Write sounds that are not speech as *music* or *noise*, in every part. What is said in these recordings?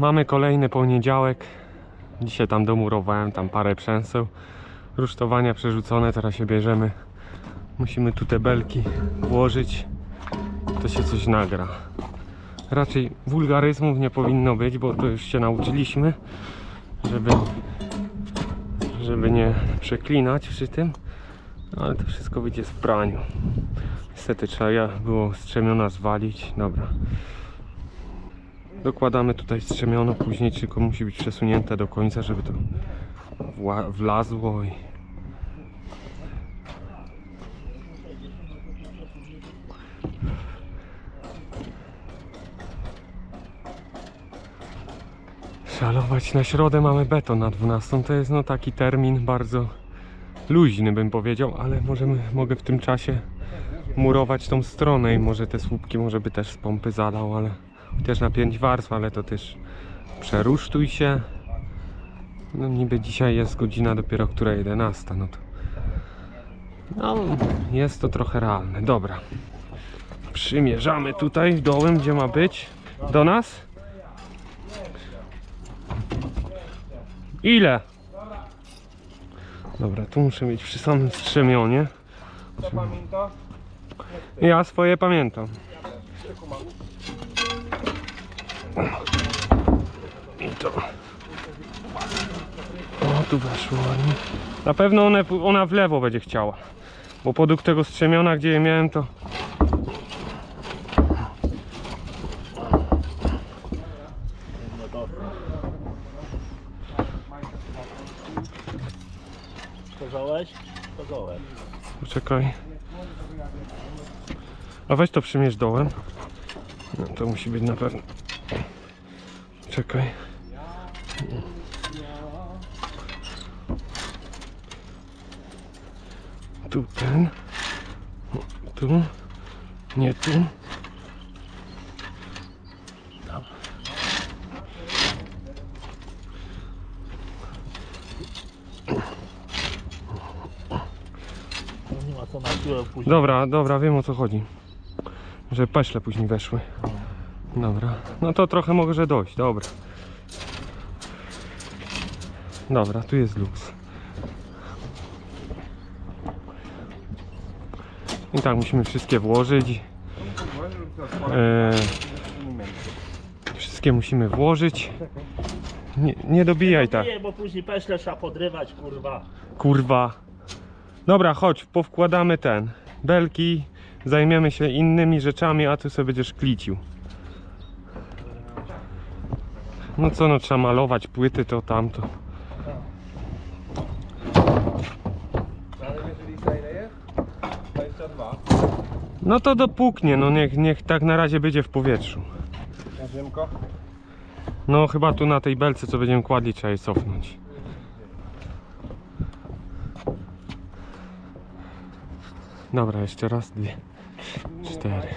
mamy kolejny poniedziałek. Dzisiaj tam domurowałem, tam parę przęseł. Rusztowania przerzucone, teraz się bierzemy. Musimy tu te belki włożyć. To się coś nagra. Raczej wulgaryzmów nie powinno być, bo to już się nauczyliśmy, żeby, żeby nie przeklinać przy tym. Ale to wszystko wyjdzie w praniu. Niestety trzeba było strzemiona zwalić. Dobra. Dokładamy tutaj strzemiono, później tylko musi być przesunięte do końca, żeby to wlazło i Szalować na środę mamy beton na 12. To jest no taki termin bardzo luźny bym powiedział, ale możemy, mogę w tym czasie murować tą stronę i może te słupki może by też z pompy zalał, ale też na 5 warstw, ale to też przerusztuj się. No niby dzisiaj jest godzina dopiero która 11, no to no, jest to trochę realne. Dobra. Przymierzamy tutaj dołem, gdzie ma być. Do nas? Ile? Dobra, tu muszę mieć przy samym strzemionie. Pamięta? Ja swoje pamiętam. I to. O, tu weszło ładnie. Na pewno one, ona w lewo będzie chciała. Bo podług tego strzemiona, gdzie je miałem, to Koziołeś? Koziołek. Poczekaj. A weź to przymierz dołem. No, to musi być na pewno. Czekaj. Tu ten. Tu. Nie tu. Dobra, dobra, wiem o co chodzi. Że peszle później weszły. Dobra. No to trochę może dojść, dobra. Dobra, tu jest luks. I tak musimy wszystkie włożyć. E, wszystkie musimy włożyć. Nie, nie dobijaj tak. Nie, bo później peśle trzeba podrywać, kurwa. Kurwa. Dobra, chodź, powkładamy ten. Belki, zajmiemy się innymi rzeczami, a ty sobie będziesz klicił. No co, no trzeba malować płyty, to tamto. Ale jeżeli za ile jest? 22. No to dopuknie, no niech, niech tak na razie będzie w powietrzu. No chyba tu na tej belce, co będziemy kładli, trzeba je cofnąć. Dobra, jeszcze raz, dwie, cztery.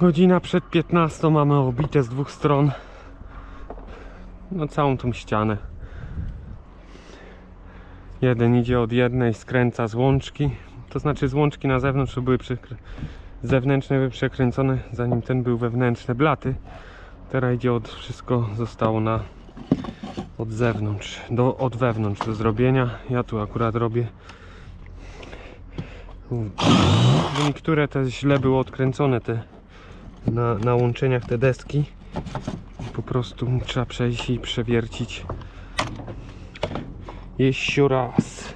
Godzina przed 15 mamy obite z dwóch stron. No całą tą ścianę. Jeden idzie od jednej, skręca z łączki. To znaczy z łączki na zewnątrz były przekry... zewnętrzne były przekręcone, zanim ten był wewnętrzne blaty. Teraz idzie od wszystko zostało na od zewnątrz, do, od wewnątrz do zrobienia. Ja tu akurat robię. Niektóre te źle były odkręcone te na, na łączeniach te deski. Po prostu trzeba przejść i przewiercić. Jeszcze raz.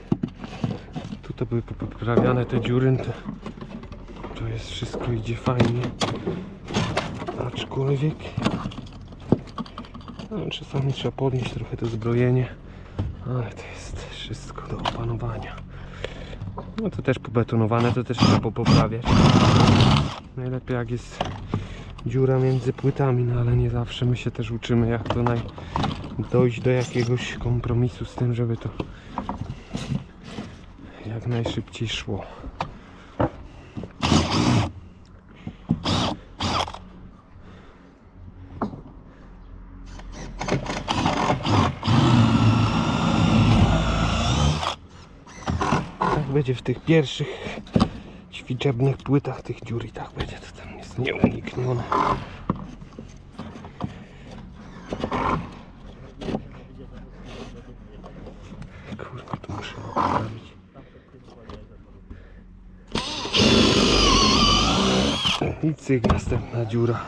Tu to były poprawiane te dziury. To, to jest wszystko idzie fajnie. Aczkolwiek no, czasami trzeba podnieść trochę to zbrojenie, ale to jest wszystko do opanowania. No to też pobetonowane, to też trzeba poprawiać. Najlepiej jak jest dziura między płytami, no ale nie zawsze my się też uczymy jak to naj... dojść do jakiegoś kompromisu z tym, żeby to jak najszybciej szło. będzie w tych pierwszych ćwiczebnych płytach tych dziur i tak będzie, to tam jest nieuniknione. Kurwa, to muszę naprawić. I cyk, następna dziura.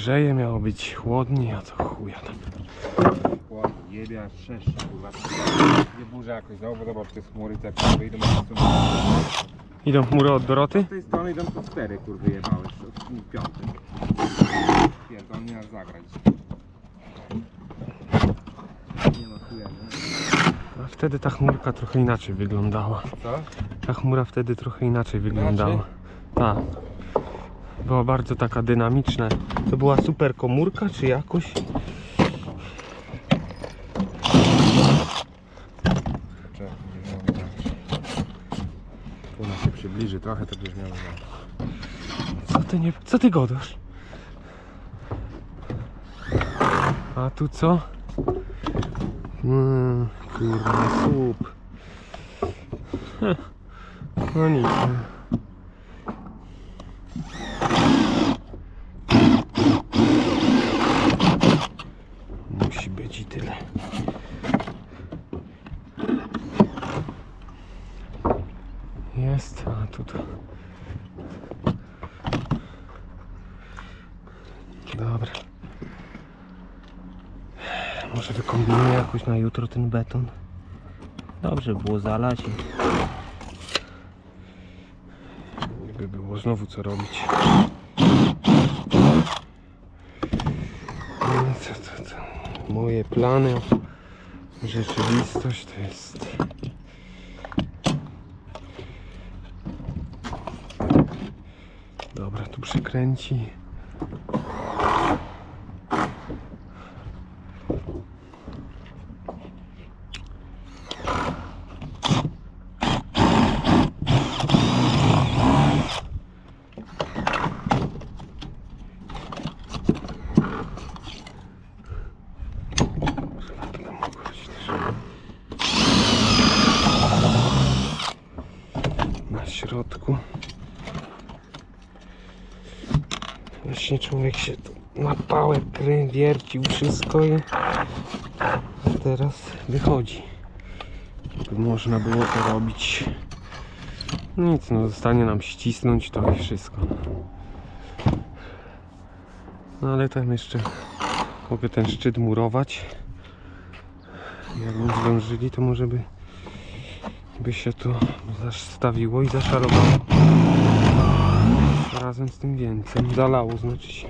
Grzeje, miało być chłodniej, a to chuja tam. Ładnie, jebia, kurwa. Nie burza jakoś, no bo zobacz, te chmury te idą prostu Idą chmury od Doroty? Z tej strony idą po cztery, kurwy od piąty. Nas zagrać. Nie ma chuja, nie? A wtedy ta chmurka trochę inaczej wyglądała. Co? Ta chmura wtedy trochę inaczej wyglądała. Tak. Była bardzo taka dynamiczna. To była super komórka, czy jakoś? Tu ona się przybliży trochę, to byś miał. Co ty nie... Co ty godasz? A tu co? Mm, kurwa, słup. No nic. Musi być i tyle. Jest, a tu to. Dobra. Może wykombinuję jakoś na jutro ten beton. Dobrze było zalać i... By było znowu co robić. Co to? Moje plany, rzeczywistość to jest... Dobra, tu przykręci. na środku. Właśnie człowiek się tu na pałę krę, wiercił wszystko i teraz wychodzi. Można było to robić. Nic, no zostanie nam ścisnąć to i wszystko. No ale tam jeszcze mogę ten szczyt murować. Jakby zdążyli, to może by by się to zastawiło i zaszarowało. Razem z tym więcej. Zalało znaczy się.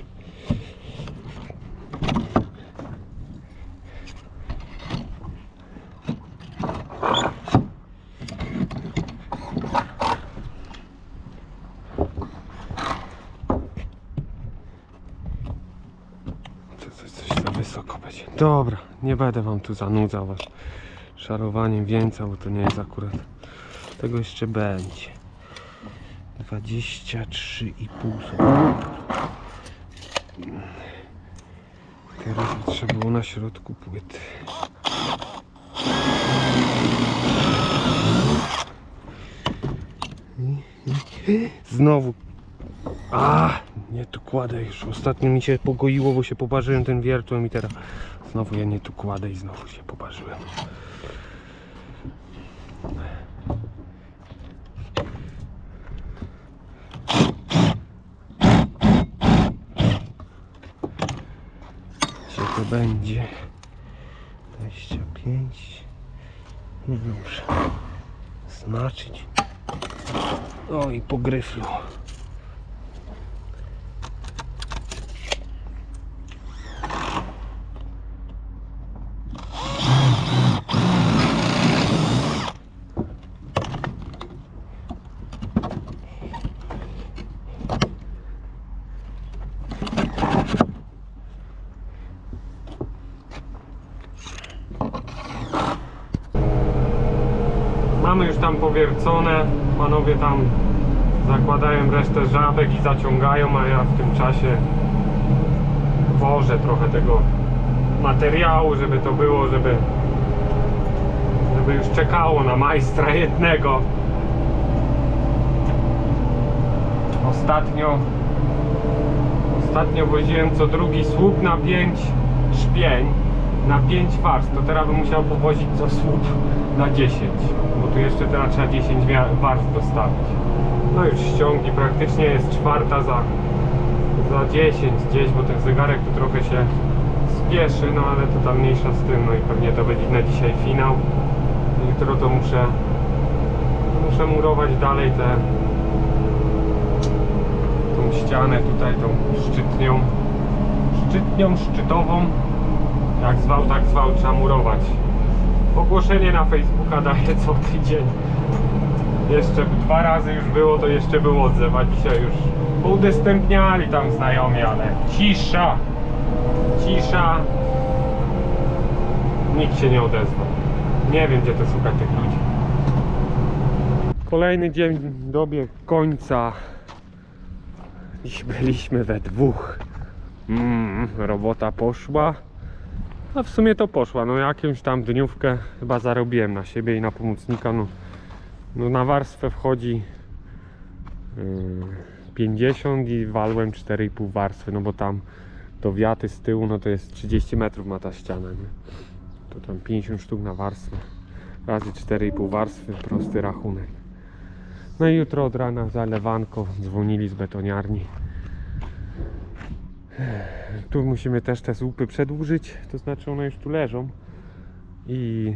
To, to coś za wysoko będzie. Dobra, nie będę wam tu zanudzał was szarowaniem wieńca, bo to nie jest akurat. Tego jeszcze będzie. 23,5 są. Teraz by trzeba było na środku płyty. Znowu. A, nie tu kładę już. Ostatnio mi się pogoiło, bo się poparzyłem ten wiertłem i teraz znowu ja nie tu kładę i znowu się poparzyłem. Gdzie to będzie? 25. Nie muszę znaczyć. O i po. Powiercone. Panowie tam zakładają resztę żabek i zaciągają, a ja w tym czasie wożę trochę tego materiału, żeby to było, żeby żeby już czekało na majstra *laughs* jednego. Ostatnio ostatnio woziłem co drugi słup na 5 szpień, na 5 warstw, to teraz bym musiał powozić co słup na 10, bo tu jeszcze teraz trzeba 10 wia- warstw dostawić. No już ściągi, praktycznie jest czwarta za, za 10 gdzieś, bo ten zegarek tu trochę się spieszy, no ale to tam mniejsza z tym, no i pewnie to będzie na dzisiaj finał. Jutro to muszę muszę murować dalej te tą ścianę tutaj, tą szczytnią szczytnią, szczytową jak zwał, tak zwał, trzeba murować ogłoszenie na Facebooka daję co tydzień. Jeszcze dwa razy już było, to jeszcze był odzew, a dzisiaj już udostępniali tam znajomi, ale cisza. Cisza. Nikt się nie odezwał. Nie wiem gdzie to szukać tych ludzi. Kolejny dzień dobiegł końca. Dziś byliśmy we dwóch. Mm, robota poszła. A w sumie to poszła. No jakąś tam dniówkę chyba zarobiłem na siebie i na pomocnika. No, no na warstwę wchodzi yy, 50 i walłem 4,5 warstwy, no bo tam do wiaty z tyłu no to jest 30 metrów ma ta ściana, nie? To tam 50 sztuk na warstwę. Razy 4,5 warstwy, prosty rachunek. No i jutro od rana zalewanko, dzwonili z betoniarni. Tu musimy też te słupy przedłużyć, to znaczy one już tu leżą. I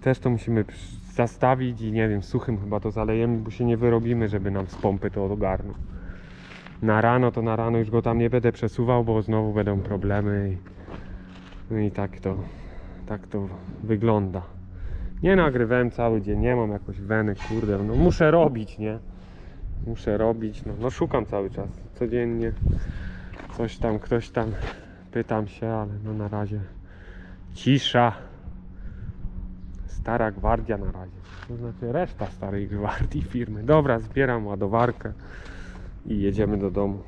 też to musimy zastawić i nie wiem, suchym chyba to zalejemy, bo się nie wyrobimy, żeby nam z pompy to ogarnął. Na rano to na rano już go tam nie będę przesuwał, bo znowu będą problemy i, no i tak to, tak to wygląda. Nie nagrywałem cały dzień, nie mam jakoś weny, kurde, no muszę robić, nie? Muszę robić, no, no szukam cały czas, codziennie. Coś tam, ktoś tam, pytam się, ale no na razie cisza. Stara gwardia na razie. To znaczy reszta starej gwardii firmy. Dobra, zbieram ładowarkę i jedziemy do domu.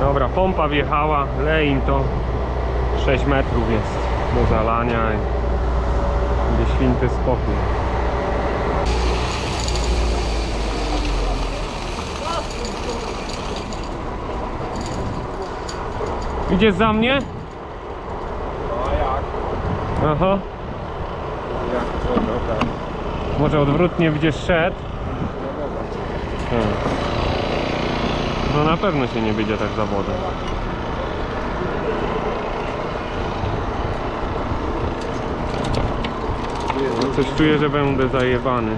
Dobra, pompa wjechała, lej im to 6 metrów jest do zalania i będzie święty spokój. Idziesz za mnie? No a jak? Aha. Jak to dobra? Może odwrotnie będziesz szedł? No dobra. Tak. No na pewno się nie będzie tak za wodę. No coś czuję, że będę zajebany.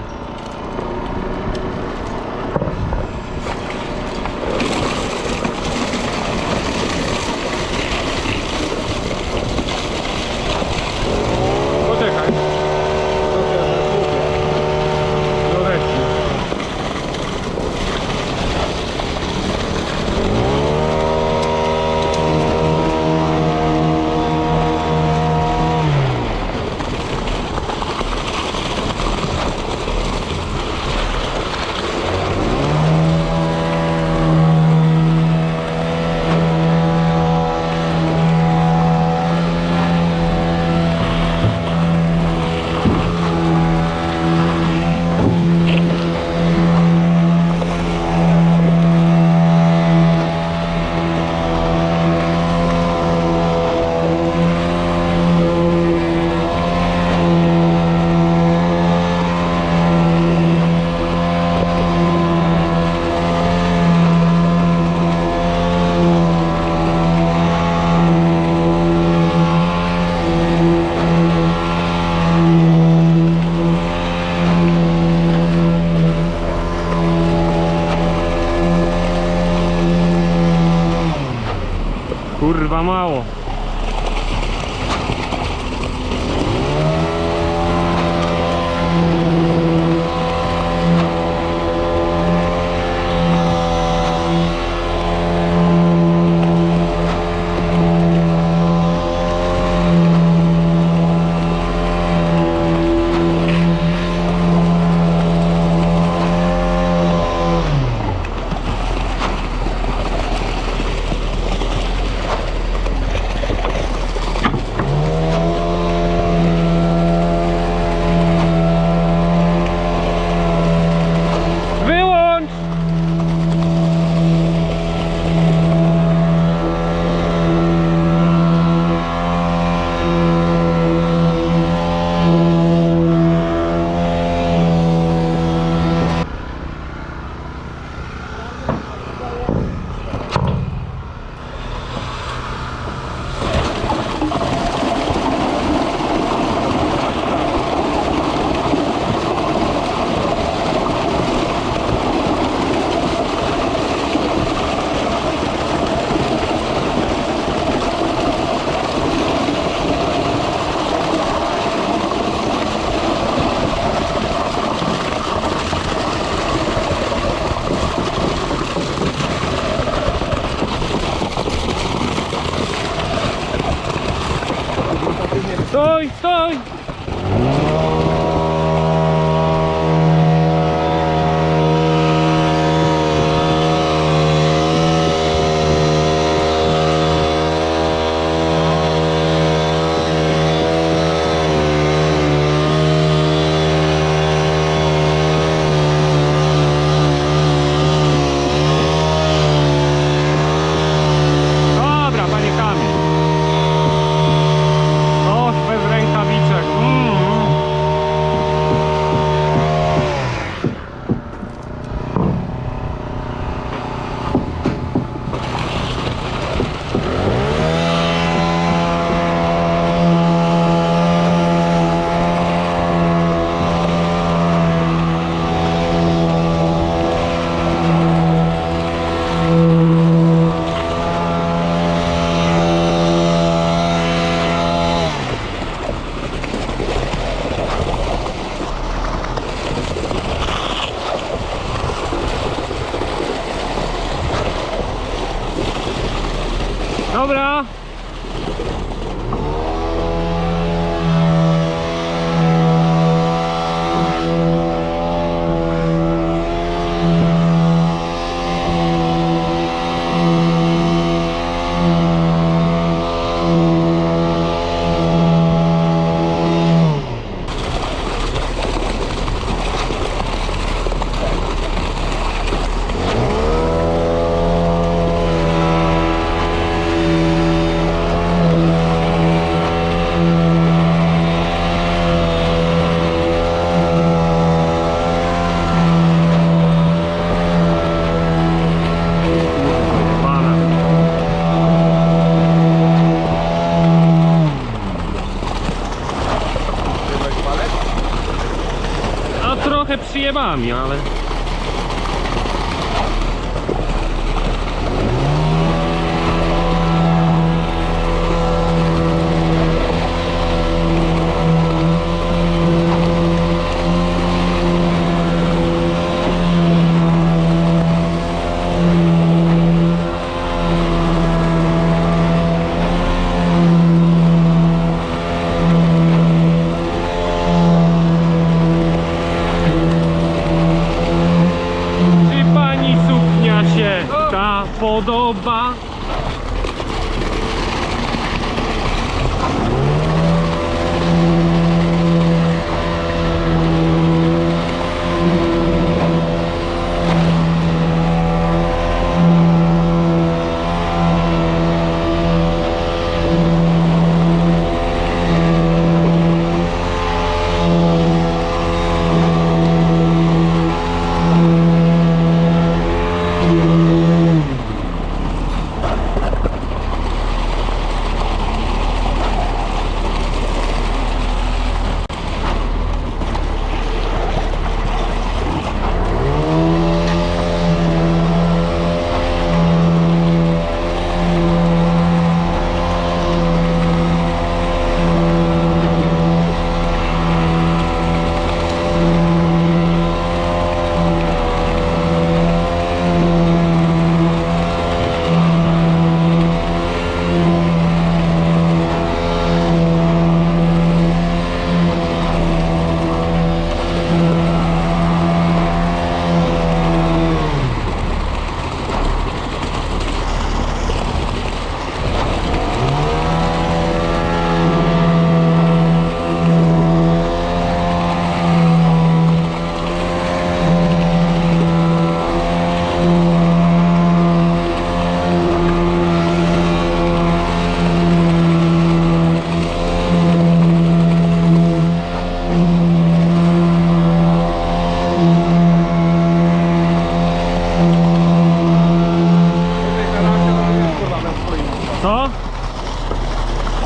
kurwa mało.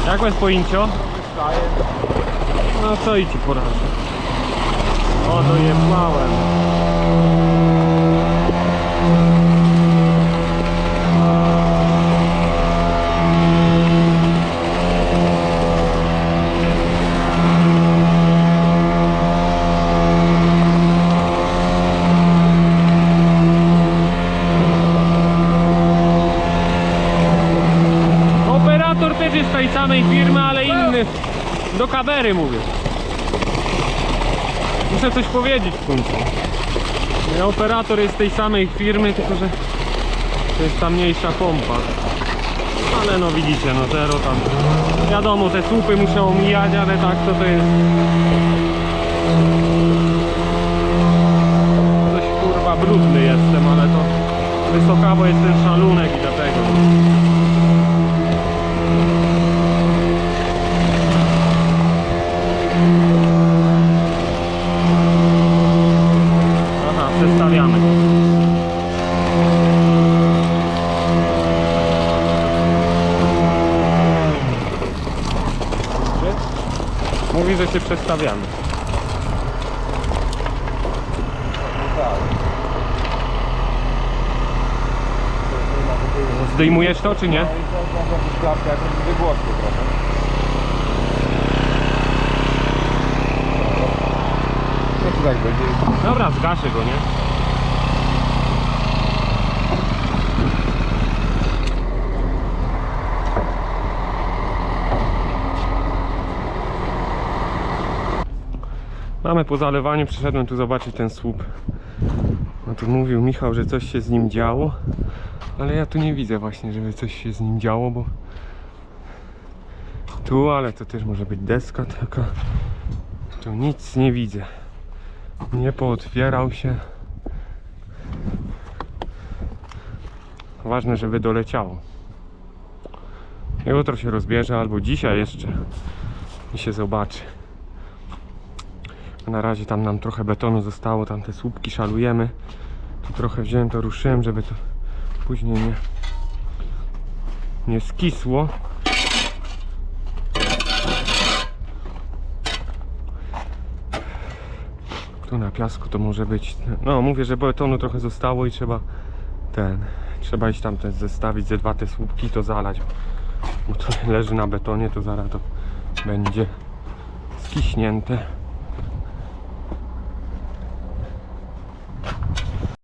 Jak masz pojęcio? No co i ci poradzę. O, no dojebałem. Do kamery mówię. Muszę coś powiedzieć w końcu. Operator jest tej samej firmy, tylko że to jest ta mniejsza pompa. Ale no widzicie, no zero tam. Wiadomo, te słupy muszę omijać, ale tak to to jest. Dość kurwa brudny jestem, ale to wysokawo jest ten szalunek i dlatego. Aha, przestawiamy. Się przestawiamy. Zdejmujesz to czy nie? No i to tak będzie. Dobra, zgaszę go, nie? Mamy po zalewaniu, przyszedłem tu zobaczyć ten słup. No tu mówił Michał, że coś się z nim działo, ale ja tu nie widzę właśnie, żeby coś się z nim działo, bo tu, ale to też może być deska taka. Tu nic nie widzę. Nie pootwierał się. Ważne, żeby doleciało. Jutro się rozbierze, albo dzisiaj jeszcze i się zobaczy. Na razie tam nam trochę betonu zostało, tam te słupki szalujemy. Tu trochę wziąłem, to ruszyłem, żeby to później nie, nie skisło. Tu na piasku to może być. No mówię, że betonu trochę zostało i trzeba ten. Trzeba iść tam ten zestawić ze dwa te słupki to zalać. Bo to *laughs* leży na betonie, to zaraz to będzie skiśnięte.